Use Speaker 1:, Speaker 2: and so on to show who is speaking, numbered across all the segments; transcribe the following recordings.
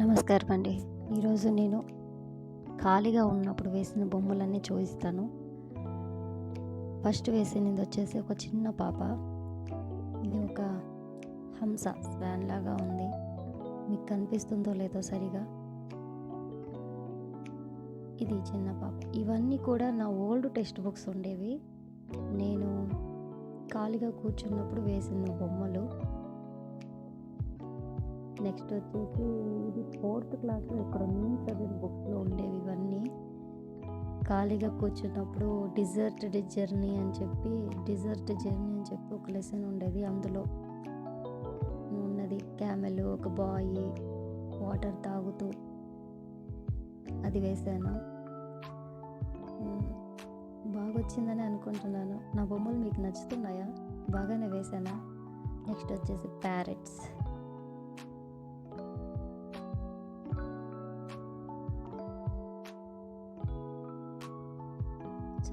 Speaker 1: నమస్కారం అండి ఈరోజు నేను ఖాళీగా ఉన్నప్పుడు వేసిన బొమ్మలన్నీ చూపిస్తాను. ఫస్ట్ వేసినది వచ్చేసి ఒక చిన్న పాప. ఇది ఒక హంస స్వాన్ లాగా ఉంది. మీకు కనిపిస్తుందో లేదో సరిగా. ఇది చిన్న పాప. ఇవన్నీ కూడా నా ఓల్డ్ టెక్స్ట్ బుక్స్ ఉండేవి. నేను ఖాళీగా కూర్చున్నప్పుడు వేసిన బొమ్మలు. నెక్స్ట్ వచ్చేసి ఇది ఫోర్త్ క్లాస్లో ఇక్కడ ఉంది చదివిన బుక్లో ఉండేవి ఇవన్నీ. ఖాళీగా కూర్చున్నప్పుడు డిజర్ట్ జర్నీ అని చెప్పి డిజర్ట్ జర్నీ అని చెప్పి ఒక లెసన్ ఉండేది అందులో. ఉన్నది క్యామెల్ ఒక బాయ్ వాటర్ తాగుతూ. అది వేశాను బాగా వచ్చిందని అనుకుంటున్నాను. నా బొమ్మలు మీకు నచ్చుతున్నాయా? బాగానే వేశానా నెక్స్ట్ వచ్చేసి ప్యారెట్స్.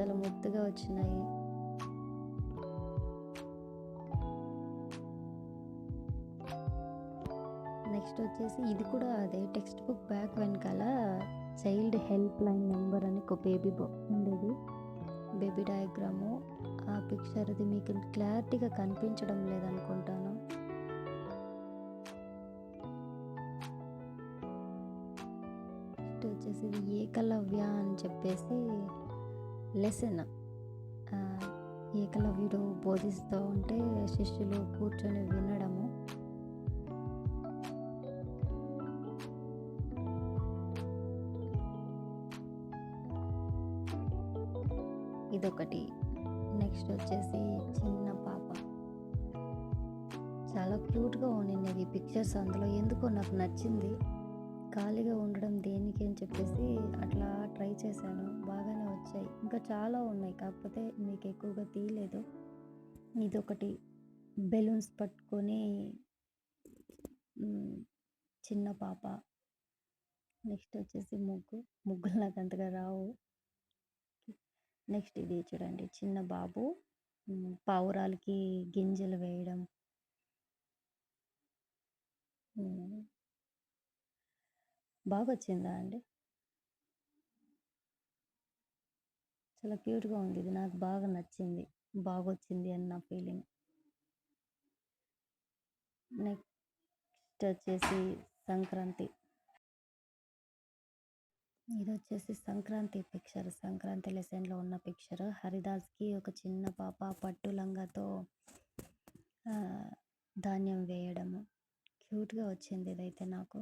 Speaker 1: చాలా ముద్దుగా వచ్చినాయి. నెక్స్ట్ వచ్చేసి ఇది కూడా అదే టెక్స్ట్ బుక్ బ్యాక్ వెనకాల చైల్డ్ హెల్ప్ లైన్ నెంబర్ అని ఒక బేబీ ఉండేది. Baby diagram. ఆ పిక్చర్ అది మీకు క్లారిటీగా కనిపించడం లేదనుకుంటాను. నెక్స్ట్ వచ్చేసి ఇది ఏకలవ్య అని చెప్పేసి లెసన్. ఏకలవ్యుడు బోధిస్తూ ఉంటే శిష్యులు కూర్చొని వినడము. ఇదొకటి. నెక్స్ట్ వచ్చేసి చిన్న పాప. చాలా క్యూట్గా ఉండింది ఈ పిక్చర్స్ అందులో. ఎందుకో నాకు నచ్చింది. ఖాళీగా ఉండడం దేనికి అని చెప్పేసి అట్లా ట్రై చేశాను. బాగా ఇంకా చాలా ఉన్నాయి. కాకపోతే మీకు ఎక్కువగా తీయలేదు. ఇదొకటి. బెలూన్స్ పట్టుకొని చిన్న పాప. నెక్స్ట్ వచ్చేసి ముగ్గు. ముగ్గులు నాకు అంతగా రావు. నెక్స్ట్ ఇది చూడండి. చిన్న బాబు. పావురాలకి గింజలు వేయడం. బాగా వచ్చిందా అండి? చాలా క్యూట్గా ఉంది. ఇది నాకు బాగా నచ్చింది. బాగా వచ్చింది అని నా ఫీలింగ్. నెక్స్ట్ వచ్చేసి సంక్రాంతి. ఇది వచ్చేసి సంక్రాంతి పిక్చర్. సంక్రాంతి లెసన్లో ఉన్న పిక్చర్. హరిదాస్కి ఒక చిన్న పాప పట్టు లంగాతో ధాన్యం వేయడము. క్యూట్గా వచ్చింది ఇదైతే నాకు.